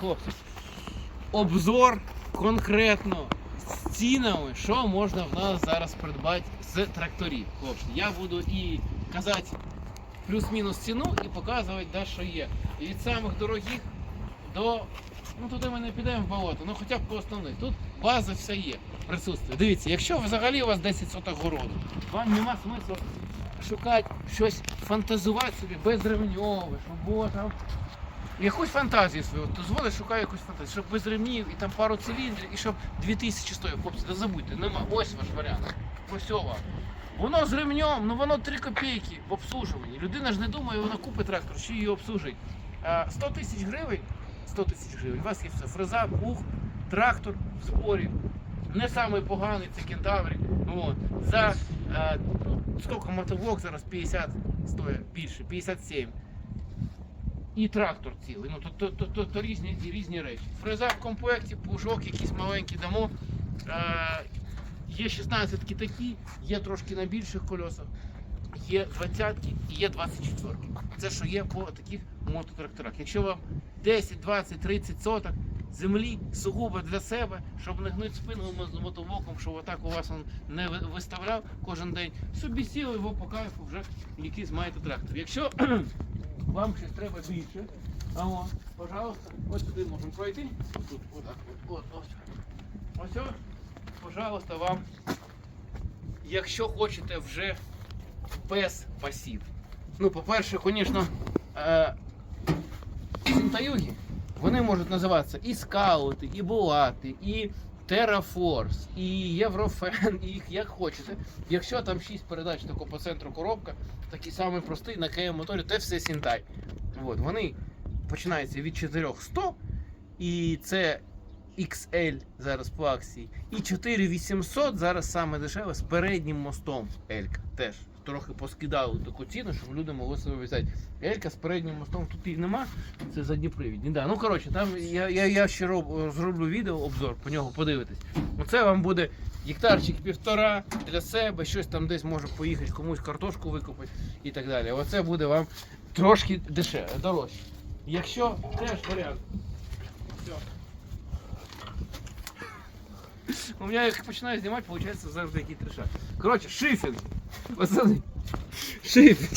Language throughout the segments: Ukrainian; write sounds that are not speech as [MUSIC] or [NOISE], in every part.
хлопці. Обзор конкретно з цінами, що можна в нас зараз придбати з тракторів. Хлопці, я буду і казати плюс-мінус ціну і показувати, де що є. І від самих дорогих до. Ну туди ми не підемо в болото, ну хоча б по основних. Тут база вся є, присутствує. Дивіться, якщо взагалі у вас 10 соток городу, вам нема смислу шукати щось, фантазувати собі безремньове, щоб було там. Якусь фантазію свою, дозволить, шукаю якусь фантазію, щоб без ремнів і там пару циліндрів, і щоб 2000 стоїть. Хлопці, не забудьте, нема. Ось ваш варіант. Ось. Воно з ремнем, ну воно 3 копійки в обслужуванні. Людина ж не думає, вона купить трактор, чи її обслужить. 100 тисяч гривень, 100 тисяч гривень, у вас є все. Фреза, плуг, трактор в зборі. Не самий поганий, це кентаврі. От. За е, ну, скільки мотовок зараз 50 стоїть більше, 57. І трактор цілий. Ну, то, то, то, то, різні, різні речі. Фреза в комплекті, плужок, якийсь маленький дамо. Е, є 16 такі, є трошки на більших колесах, є 20 і є 24. Це що є по таких мототракторах. Якщо вам 10, 20, 30 соток землі сугубо для себе, щоб не гнути спину з мотовоком, щоб отак у вас він не виставляв кожен день, собі сіли його по кайфу вже якийсь маєте трактор. Якщо вам щось треба більше, а от, пожалуйста, ось сюди можемо пройти. Тут, отак, от, от. Ось, ось, пожалуйста, вам, якщо хочете вже без пасів. Ну, по-перше, звісно, е, синтаюги, вони можуть називатися і скаути, і булати, і Terraforce, і Єврофен, і їх як хочете. Якщо там 6 передач тако по центру коробка, такий самий простий на КМ моторі, це все Сінтай. От, вони починаються від 4100, і це XL зараз по акції. І 4800 зараз саме дешеве з переднім мостом Елька. Теж трохи поскидали таку ціну, щоб люди могли собі взяти. Елька з переднім мостом тут їх нема, це задніпривідні. Да. Ну коротше, там я, я, я ще роб, зроблю відео обзор, по нього подивитись. Оце вам буде гектарчик півтора для себе, щось там десь може поїхати, комусь картошку викопати і так далі. Оце буде вам трошки дешеве, дорожче. Якщо теж варіант. У мене як починаю знімати, виходить завжди трешак. Коротше, шифінг. Пацани. Шифінг.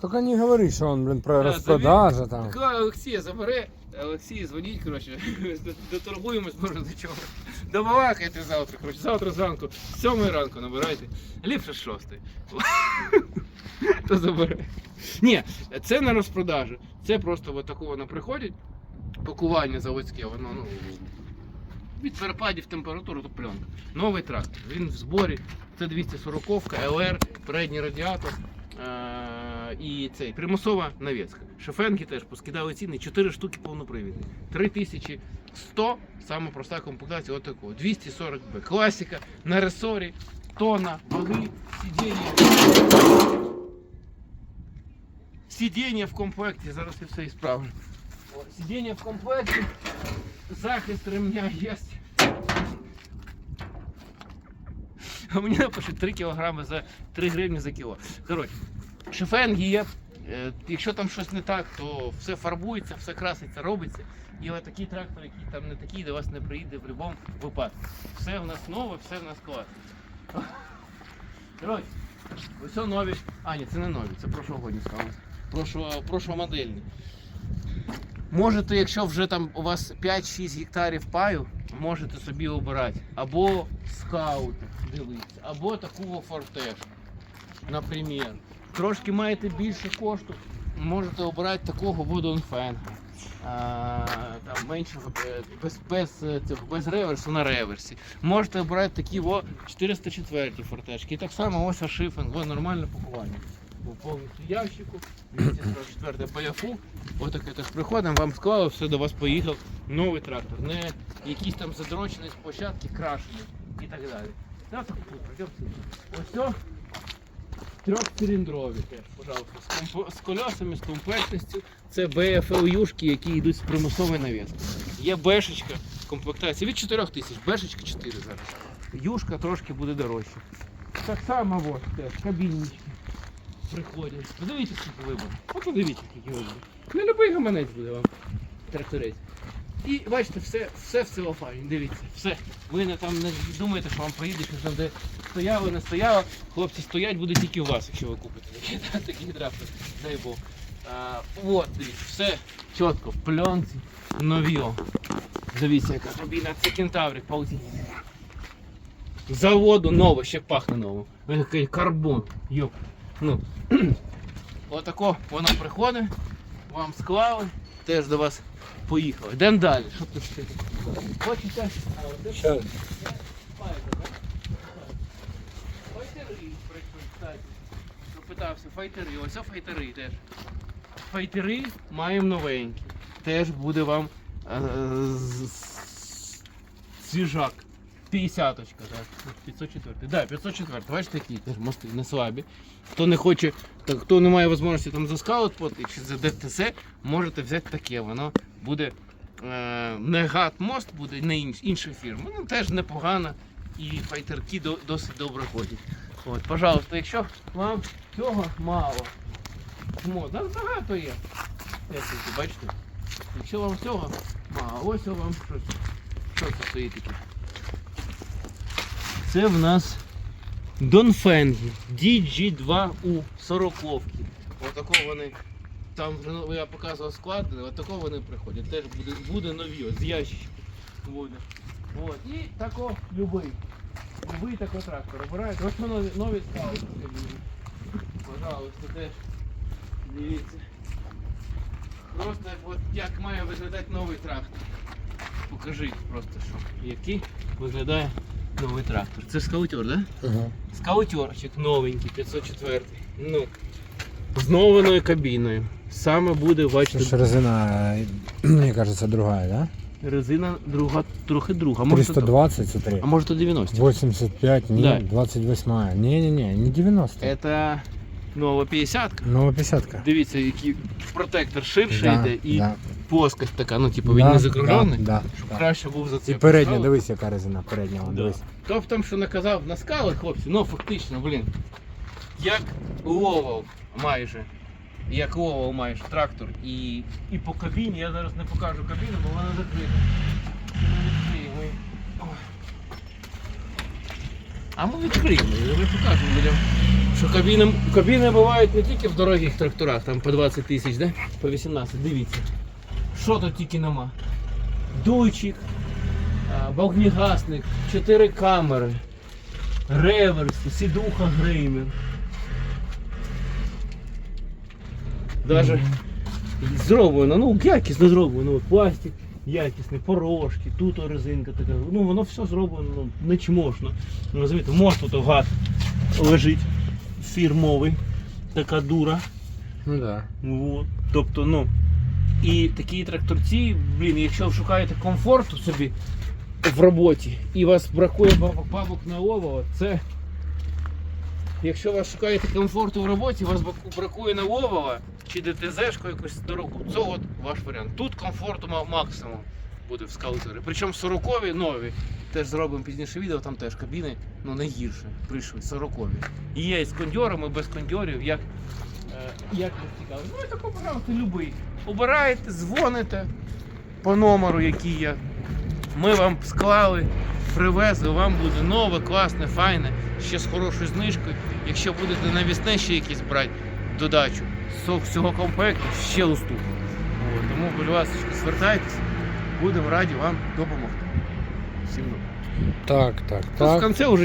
Только не говори, что он, блин, про Да, распродажа там. Така Олексія забере. Олексій, дзвоніть, коротше, [LAUGHS] доторгуємось, може до чого. Добавакайте завтра, коротше, завтра зранку, з 7 ранку набирайте. Ліпше з 6. [LAUGHS] То забере. Ні, це не розпродажа. Це просто от таку воно приходить, пакування заводське, воно ну, від перепадів температури то пленка. Новий трактор. Він в зборі. Це 240 ЛР, передній радіатор. е, І цей примусова навіска. Шефенки теж поскидали ціни, 4 штуки повнопривідні. 3100, саме проста комплектація отакого. 240 б Класика на ресорі, тона, ваги, сидіння. Сидіння в комплекті, зараз я все ісправлю. О, Сидіння в комплекті, захист ремня є. А мені напишуть 3 кг за 3 гривні за кіло. Коротше, шифенги є. Е, Якщо там щось не так, то все фарбується, все краситься, робиться. От такий трактор, який там не такий, до вас не приїде в будь-якому випадку. Все в нас нове, все в нас класно. Коротше, ось нові. А, ні, це не нові, це прошлогодні. Прошло, прошломодельні. Можете, якщо вже там у вас 5-6 гектарів паю, можете собі обирати або скаут дивитися, або таку фортеж, наприклад. Трошки маєте більше кошту, можете обирати такого водонфенга. Там менше е, без, без, е, без реверсу на реверсі. Можете обирати такі во 404 фортешки. І так само ось шифинг, во нормальне пакування. У повністю ящику, 244 паяфу. Отаке так приходимо, вам склали, все до вас поїхав. Новий трактор. Не якийсь там задрочений з площадки, крашений і так далі. Ось трьохциліндрові теж, пожалуйста, з, комп... з колесами, з комплектністю. Це BFLU-шки, які йдуть з примусової навіски. Є бешечка, комплектація від 4 тисяч, бешечка 4 зараз. Юшка трошки буде дорожче. Так само ось теж, кабіннички приходять. Подивіться, скільки вибору. От подивіться, скільки вибору. Не любий гаманець буде вам тракторець. І бачите, все, все в целофані, дивіться, все. Ви не там не думаєте, що вам поїде, що там де стояло, не стояло. Хлопці стоять буде тільки у вас, якщо ви купите такі, [LAUGHS] трактор, дай Бог. А, от, дивіться, все чітко, в пленці, нові. Дивіться, яка кабіна, це кентаврик, паузі. Заводу нове, ще пахне ново. Карбон. Йоп. Ну. Отако воно приходить, вам склали, теж до вас поїхали. Йдемо далі. Що тут ще? Хочете? Так? Файтери прийшли, кстати. Пропитався, файтери. Ось файтери теж. Файтери маємо новенькі. Теж буде вам е, свіжак. 50-очка, так. 504. Да, 504. Бачите, такі теж мости не слабі. Хто не хоче, так, хто не має можливості там за скаут платити, чи за ДТС, можете взяти таке. Воно буде е, не гад мост, буде не інш, інша фірма. Ну теж непогано. І файтерки до, досить добре ходять. От, пожалуйста, якщо вам цього мало, мо, багато є. Бачите? Якщо вам цього мало, ось вам щось. Що це стоїть таке? Це в нас Донфенгі DG2U 40 ловкі. Отако вони. Там вже ну, я показував склад, отако вони приходять. Теж буде, буде нові, з ящички. От. І тако любий. Любий тако трактор. Обираєте. Ось ми нові, нові скали. Пожалуйста, теж. Дивіться. Просто от як має виглядати новий трактор. Покажіть просто, що який виглядає новий трактор. Це скаутер, так? Да? Ага. Скаутерчик новенький, 504. Ну, з новою кабіною. Саме буде, бачите, Слушай, резина, э, мне кажется, другая, да? резина друга, трохи друга. А може, то, 320, смотри. а може то 90. 85, Да. нет, 28. Не-не-не, не 90. Це нова 50 Нова 50 Дивіться, який протектор ширший Да, йде і да. Плоскость така, ну типу він Да, не закруглений, Да, да, щоб да. краще був за це. І передня, дивись, яка резина передня, вон, Да. дивись. То в тому, що наказав на скали, хлопці, ну фактично, блін. Як ловав майже. Як ловав майже трактор і, і по кабіні, я зараз не покажу кабіну, бо вона закрита. Ми відкриємо. її. Ой. А ми відкриємо, і ми покажемо людям. Що кабіни, кабіни бувають не тільки в дорогих тракторах, там по 20 тисяч, да? по 18, дивіться. Що тут тільки нема. Дуйчик, а, вогнегасник, 4 камери, реверс, сідуха греймер. Даже зроблено, ну якісно зроблено, пластик якісний, порошки, тут резинка така. Ну воно все зроблено ну, не чмошно. Ну, розумієте, мост тут гад лежить фірмовий, така дура. Ну да. Вот. Тобто, ну. І такі тракторці, блін, якщо ви шукаєте комфорту собі в роботі і вас бракує бабок, на олово, це. Якщо ви шукаєте комфорту в роботі, вас бракує на олово чи ДТЗ-шку якусь дорогу, це от ваш варіант. Тут комфорту ма- максимум буде в скаутері. Причому 40-ві нові. Теж зробимо пізніше відео, там теж кабіни ну, не гірше прийшли, 40-ві. Є з кондьорами, без кондьорів, як Як ви цікаво? Ну і тако, пожалуйста, любий. Обираєте, дзвоните по номеру, який є. Ми вам склали, привезли, вам буде нове, класне, файне, ще з хорошою знижкою. Якщо будете навісне ще якісь брати додачу з цього комплекту, ще уступ. От, тому, будь ласка, звертайтеся, будемо раді вам допомогти. Всім добре. Так, так, В так. кінці вже